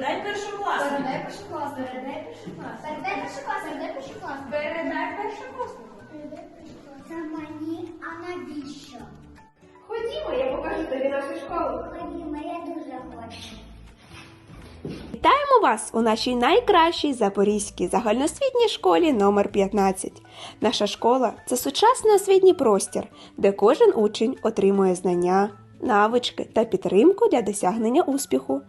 Передай першокласнику. Передай першоклас, передай першоклас. Передай першоклас, передай першоклас. Передай першокласнику. Це мені, а навіщо? Ходімо, я покажу тобі нашу школу. Ходімо, я дуже хочу. Вітаємо вас у нашій найкращій запорізькій загальноосвітній школі номер 15. Наша школа це сучасний освітній простір, де кожен учень отримує знання, навички та підтримку для досягнення успіху.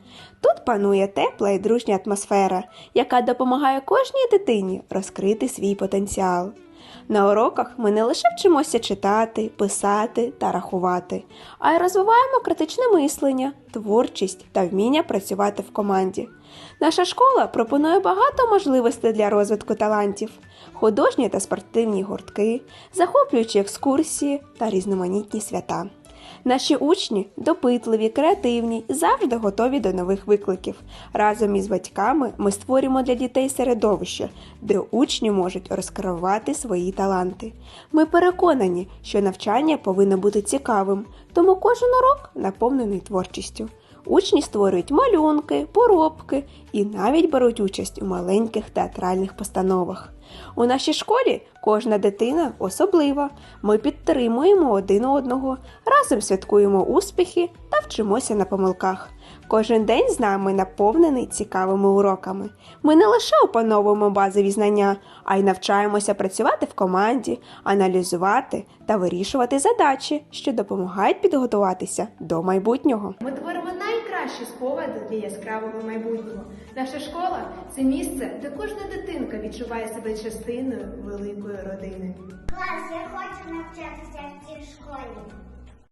Тут панує тепла і дружня атмосфера, яка допомагає кожній дитині розкрити свій потенціал. На уроках ми не лише вчимося читати, писати та рахувати, а й розвиваємо критичне мислення, творчість та вміння працювати в команді. Наша школа пропонує багато можливостей для розвитку талантів, художні та спортивні гуртки, захоплюючі екскурсії та різноманітні свята. Наші учні допитливі, креативні, завжди готові до нових викликів. Разом із батьками ми створюємо для дітей середовище, де учні можуть розкривати свої таланти. Ми переконані, що навчання повинно бути цікавим, тому кожен урок наповнений творчістю. Учні створюють малюнки, поробки і навіть беруть участь у маленьких театральних постановах. У нашій школі кожна дитина особлива. Ми підтримуємо один одного, разом святкуємо успіхи вчимося на помилках. Кожен день з нами наповнений цікавими уроками. Ми не лише опановуємо базові знання, а й навчаємося працювати в команді, аналізувати та вирішувати задачі, що допомагають підготуватися до майбутнього. Ми творимо найкращі спогади для яскравого майбутнього. Наша школа це місце, де кожна дитинка відчуває себе частиною великої родини. Клас, я хочу навчатися в цій школі.